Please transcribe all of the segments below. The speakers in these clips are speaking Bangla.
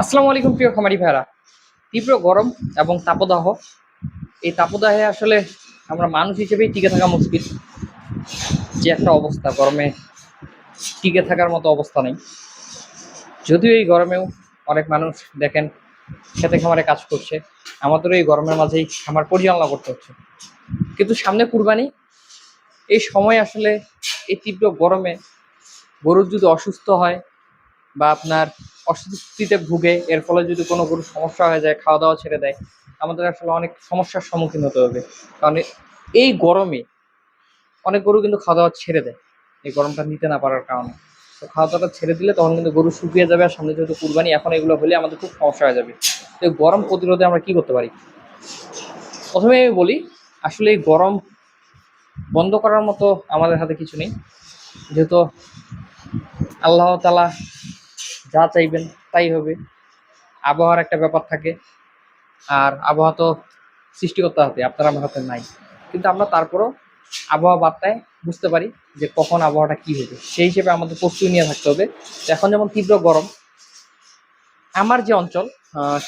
আসসালামু আলাইকুম প্রিয় খামারি ভাইরা তীব্র গরম এবং তাপদাহ। এই তাপদাহে আসলে আমরা মানুষ হিসেবেই টিকে থাকা মুশকিল। যে একটা অবস্থা, গরমে টিকে থাকার মতো অবস্থা নেই। যদিও এই গরমেও অনেক মানুষ দেখেন খেতে খামারে কাজ করছে। আমাদেরও এই গরমের মাঝেই খামার পরিচালনা করতে হচ্ছে। কিন্তু সামনে কুরবানি, এই সময় আসলে এই তীব্র গরমে গরুর যদি অসুস্থ হয় বা আপনার অস্বস্তিতে ভুগে, এর ফলে যদি কোনো গরুর সমস্যা হয়ে যায় খাওয়া দাওয়া ছেড়ে দেয়, আমাদের আসলে অনেক সমস্যার সম্মুখীন হতে হবে। কারণ এই গরমে অনেক গরু কিন্তু খাওয়া দাওয়া ছেড়ে দেয়। এই গরমটা নিতে না পারার কারণে। তো খাওয়া দাওয়াটা ছেড়ে দিলে তখন কিন্তু গরু শুকিয়ে যাবে আর সামনে যেহেতু কুরবানি, এখন এগুলো হলে আমাদের খুব সমস্যা হয়ে যাবে। তো এই গরম প্রতিরোধে আমরা কি করতে পারি? প্রথমে আমি বলি, আসলে এই গরম বন্ধ করার মতো আমাদের হাতে কিছু নেই। যেহেতু আল্লাহ তালা যা চাইবেন তাই হবে। আবহাওয়ার একটা ব্যাপার থাকে। আর আবহাওয়া তো সৃষ্টিকর্তার হাতে, আপনার আমার হাতে নাই। কিন্তু আমরা তারপরও আবহাওয়া বার্তায় বুঝতে পারি যে কখন আবহাওয়াটা কী হবে। সেই হিসেবে আমাদের প্রস্তুতি নিয়ে থাকতে হবে। এখন যেমন তীব্র গরম, আমার যে অঞ্চল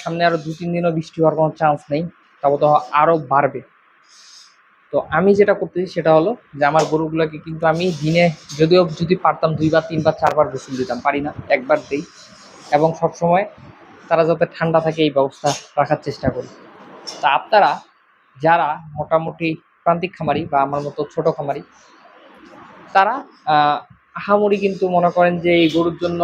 সামনে আরও দু তিন দিনও বৃষ্টি হওয়ার কোনো চান্স নেই তারপর আরও বাড়বে। তো আমি যেটা করতেছি সেটা হলো যে আমার গরুগুলোকে কিন্তু আমি দিনে যদিও যদি পারতাম দুইবার তিনবার চারবার গোসল দিতাম পারি না একবার দিই। এবং সবসময় তারা যাতে ঠান্ডা থাকে এই ব্যবস্থা রাখার চেষ্টা করি। তা আপনারা যারা মোটামুটি প্রান্তিক খামারি বা আমার মতো ছোট খামারি তারা আহ, আহামরি কিন্তু মনে করেন যে এই গরুর জন্য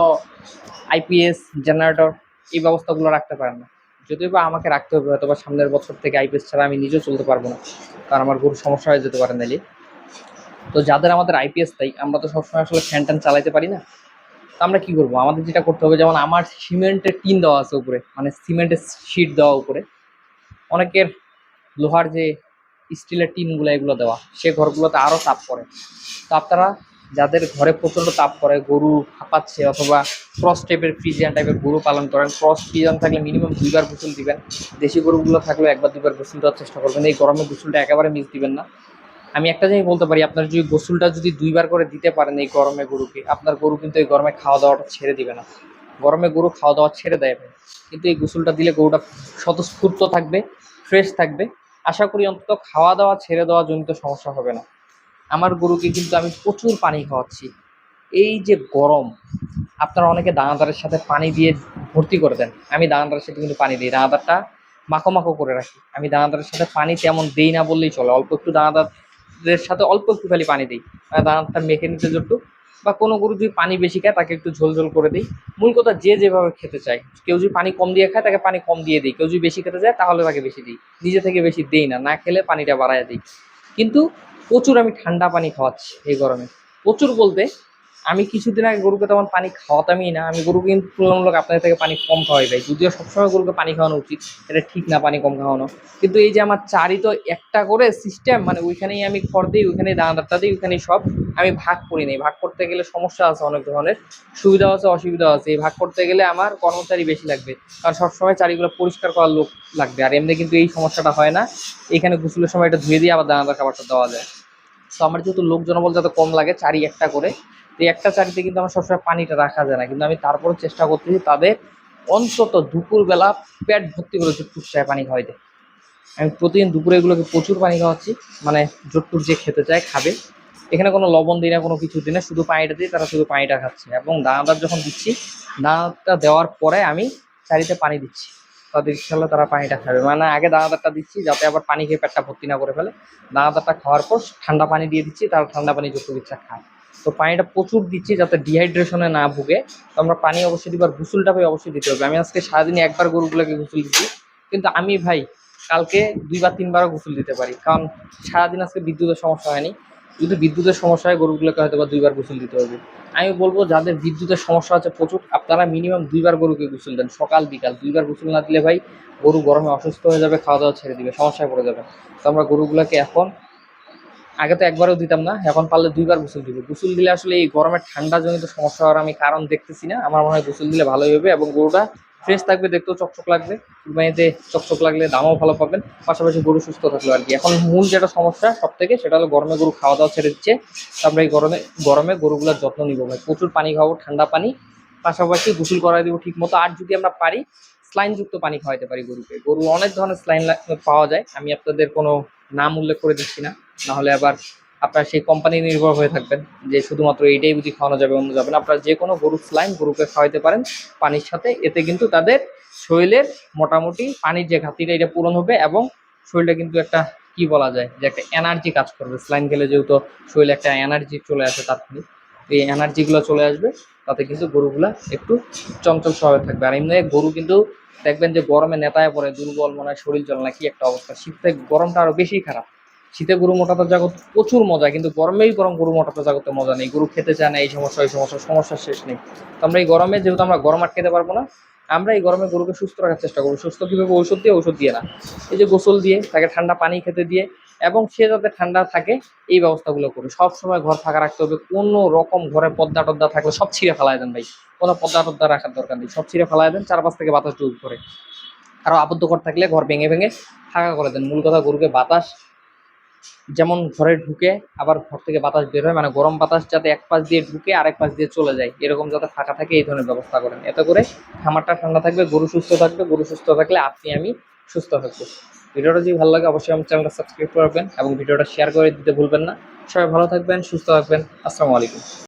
আইপিএস জেনারেটর এই ব্যবস্থাগুলো রাখতে পারেন না। যদিও বা আমাকে রাখতে হবে হয়তো বা সামনের বছর থেকে আইপিএস ছাড়া আমি নিজেও চলতে পারব না। কারণ আমার গরুর সমস্যা হয়ে যেতে পারে নাইলে। তো যাদের আমাদের আইপিএস তাই, আমরা তো সবসময় আসলে ফ্যান ট্যান চালাইতে পারি না। তো আমরা কী করব? আমাদের যেটা করতে হবে, যেমন আমার সিমেন্টের টিন দেওয়া আছে উপরে মানে সিমেন্টের শিট দেওয়া উপরে। অনেকের লোহার যে স্টিলের টিনগুলো, এগুলো দেওয়া, সে ঘরগুলোতে আরও তাপ পড়ে। তো আপনারা যাদের ঘরে প্রচণ্ড তাপ করে গরু হাঁপাচ্ছে অথবা ক্রস টাইপের ফ্রিজিয়ান টাইপের গরু পালন করেন ক্রস ফ্রিজিয়ান থাকলে মিনিমাম দুইবার গোসল দিবেন। দেশি গরুগুলো থাকলেও একবার দুইবার গোসল দেওয়ার চেষ্টা করবেন। এই গরমে গোসলটা একেবারে মিস দিবেন না। আমি একটা জিনিস বলতে পারি, আপনার যদি গোসলটা যদি দুইবার করে দিতে পারেন এই গরমে গরুকে, আপনার গরু কিন্তু এই গরমে খাওয়া দাওয়াটা ছেড়ে দিবে না। গরমে গরু খাওয়া দাওয়া ছেড়ে দেয় কিন্তু এই গোসলটা দিলে গরুটা স্বতঃস্ফূর্ত থাকবে ফ্রেশ থাকবে। আশা করি অন্তত খাওয়া দাওয়া ছেড়ে দেওয়া জনিত সমস্যা হবে না। আমার গরুকে কিন্তু আমি প্রচুর পানি খাওয়াচ্ছি। এই যে গরম, আপনারা অনেকে দানাদারের সাথে পানি দিয়ে ভর্তি করে দেন। আমি দানাদারের সাথে কিন্তু পানি দিই, দানাদারটা মাখো মাখো করে রাখি। আমি দানাদারের সাথে পানি তেমন দিই না বললেই চলে, অল্প একটু দানাদারের সাথে অল্প একটু খালি পানি দিই। মানে দানাদারটা মেখে নিতে যতটু বা কোনো গরু যদি পানি বেশি খায়, তাকে একটু ঝোল ঝোল করে দিই। মূল কথা যে যেভাবে খেতে চায়। কেউ যদি পানি কম দিয়ে খায়, তাকে পানি কম দিয়ে দিই। কেউ যদি বেশি খেতে চায়, তাহলে তাকে বেশি দিই। নিজে থেকে বেশি দিই না না খেলে পানিটা বাড়ায় দিই। কিন্তু প্রচুর আমি ঠান্ডা পানি খাওয়াচ্ছি এই গরমে। প্রচুর বলতে, আমি কিছুদিন আগে গরুকে তেমন পানি খাওয়াতামই না। আমি গরুকে কিন্তু তুলনামূলক আপনাদের থেকে পানি কম খাওয়াই ভাই। যদিও সবসময় গরুকে পানি খাওয়ানো উচিত, এটা ঠিক না পানি কম খাওয়ানো। কিন্তু এই যে আমার চারি তো একটা করে সিস্টেম মানে ওইখানেই আমি খড় দিই, ওইখানেই দানাদারটা দিই, ওইখানেই সব আমি ভাগ করি নেই। ভাগ করতে গেলে সমস্যা আছে অনেক ধরনের, সুবিধা আছে, অসুবিধা আছে। এই ভাগ করতে গেলে আমার কর্মচারী বেশি লাগবে। কারণ সবসময় চারিগুলো পরিষ্কার করার লোক লাগবে। আর এমনি কিন্তু এই সমস্যাটা হয় না। এখানে গোসলের সময় এটা ধুয়ে দিয়ে আবার দানাদার খাবারটা দেওয়া যায়। তো আমার যেহেতু লোক জনবল যাতে কম লাগে চারি একটা করে, তো একটা চারিতে কিন্তু আমার সবসময় পানিটা রাখা যায় না। কিন্তু আমি তারপরেও চেষ্টা করতেছি তাদের অন্তত দুপুরবেলা পেট ভর্তি করে চায় পানি খাওয়াইতে। আমি প্রতিদিন দুপুরে এগুলোকে প্রচুর পানি খাওয়াচ্ছি মানে জোটটুক যে খেতে চায় খাবে। এখানে কোনো লবণ দিই না, কোনো কিছু দিই না, শুধু পানিটা দিই, তারা শুধু পানিটা খাচ্ছে। এবং দানাদার যখন দিচ্ছি, দানাটা দেওয়ার পরে আমি চারিতে পানি দিচ্ছি। তাদের ইচ্ছা হলে তারা পানিটা খাবে। মানে আগে দানাদারটা দিচ্ছি যাতে আবার পানি খেয়ে পেটটা ভর্তি না করে ফেলে। দানাদারটা খাওয়ার পর ঠান্ডা পানি দিয়ে দিচ্ছি, তারা ঠান্ডা পানি যত ইচ্ছা খায়। তো পানিটা প্রচুর দিচ্ছি যাতে ডিহাইড্রেশনে না ভুগে। তো আমরা পানি অবশ্যই দিবার গোসলটা ভাই অবশ্যই দিতে হবে। আমি আজকে সারাদিনে একবার গরুগুলোকে গোসল দিচ্ছি। কিন্তু আমি ভাই কালকে দুইবার, তিনবারও গোসল দিতে পারি। কারণ সারাদিন আজকে বিদ্যুতের সমস্যা হয়নি। যদি বিদ্যুতের সমস্যা হয়, গরুগুলোকে হয়তো বা দুইবার গোসল দিতে হবে। আমি বলব, যাদের বিদ্যুতের সমস্যা আছে প্রচুর, আপনারা মিনিমাম দুইবার গরুকে গোসল দেন, সকাল, বিকাল। দুইবার গোসল না দিলে ভাই, গরু গরমে অসুস্থ হয়ে যাবে খাওয়া দাওয়া ছেড়ে দিবে, সমস্যায় পড়ে যাবে। তো আমরা গরুগুলোকে এখন, আগে তো একবারও দিতাম না, এখন পারলে দুইবার গোসল দিব। গোসল দিলে আসলে এই গরমের ঠান্ডা জনিত সমস্যা হওয়ার আমি কারণ দেখতেছি না। আমার মনে হয় গোসল দিলে ভালোই হবে এবং গরুটা ফ্রেশ থাকবে, দেখতেও চকচক লাগবে। কুরবানিতে চকচক লাগলে দামও ভালো পাবেন। পাশাপাশি গরু সুস্থ থাকল আর কি। এখন মূল যেটা সমস্যা সব থেকে সেটা হলো গরমে গরু খাওয়া দাওয়া ছেড়ে দিচ্ছে। আমরা এই গরমে গরমে গরুগুলোর যত্ন নিবো। ভাই প্রচুর পানি খাব, ঠান্ডা পানি। পাশাপাশি গোসল করাই দেবো ঠিক মতো আর যদি আমরা পারি স্লাইন যুক্ত পানি খাওয়াতে পারি গরুকে। গরু অনেক ধরনের স্লাইন পাওয়া যায়। আমি আপনাদের কোনো নাম উল্লেখ করে দিচ্ছি না। নাহলে আবার আপনার সেই কোম্পানি নির্ভর হয়ে থাকবেন, যে শুধুমাত্র এইটাই বুঝি খাওয়ানো যাবে, অন্য যাবে না। আপনারা যে কোনো গরুর স্লাইন গরুকে খাওয়াইতে পারেন পানির সাথে। এতে কিন্তু তাদের শরীরের মোটামুটি পানির যে ঘাটতিটা, এটা পূরণ হবে এবং শরীরটা কিন্তু একটা, কি বলা যায়, যে একটা এনার্জি কাজ করবে। স্লাইম খেলে যেহেতু শরীরে একটা এনার্জি চলে আসে তাৎক্ষণিক এই এনার্জিগুলো চলে আসবে, তাতে কিন্তু গরুগুলা একটু চঞ্চল স্বভাবে থাকবে। আর এমনি গরু কিন্তু দেখবেন যে গরমে নেতায় পড়ে, দুর্বল মনে হয় শরীর জ্বল না কি একটা অবস্থা। শীতে গরমটা আরও বেশি খারাপ। শীতে গরু মোটাতে জগৎ প্রচুর মজা, কিন্তু গরমেই গরম গরু মোটাতে জগতে মজা নেই। গরু খেতে চায় না, এই সমস্যা এই সমস্যা, সমস্যার শেষ নেই। তো আমরা এই গরমে, যেহেতু আমরা গরম আটকাতে পারব না, আমরা এই গরমে গরুকে সুস্থ রাখার চেষ্টা করব। সুস্থ কীভাবে ঔষধ দিয়ে? ঔষধ দিয়ে না। এই যে গোসল দিয়ে, তাকে ঠান্ডা পানি খেতে দিয়ে, এবং সে যাতে ঠান্ডা থাকে, এই ব্যবস্থাগুলো করি সব সময় ঘর ফাঁকা রাখতে হবে। কোনো রকম ঘরে পদ্মা টদ্দা থাকলে সব ছিঁড়ে ফেলায় দেন ভাই। কোনো পদ্মা টদ্দা রাখার দরকার নেই। সব ছিঁড়ে ফেলায় দেন, চারপাশ থেকে বাতাস ডুব করে আরও আবদ্ধ ঘর থাকলে ঘর ভেঙে ভেঙে ফাঁকা করে দেন। মূল কথা, গরুকে বাতাস যেমন ঘরে ঢুকে আবার ঘর থেকে বাতাস বের হয় মানে গরম বাতাস যাতে এক পাশ দিয়ে ঢুকে আরেক পাশ দিয়ে চলে যায়। এরকম যাতে ফাঁকা থাকে, এই ধরনের ব্যবস্থা করেন। এতে করে খামারটা ঠান্ডা থাকবে, গরু সুস্থ থাকবে, গরু সুস্থ থাকলে আপনি, আমি সুস্থ থাকব। ভিডিওটা যদি ভালো লাগে, অবশ্যই আমার চ্যানেলটা সাবস্ক্রাইব করবেন এবং ভিডিওটা শেয়ার করে দিতে ভুলবেন না। সবাই ভালো থাকবেন, সুস্থ থাকবেন। আসসালামু আলাইকুম।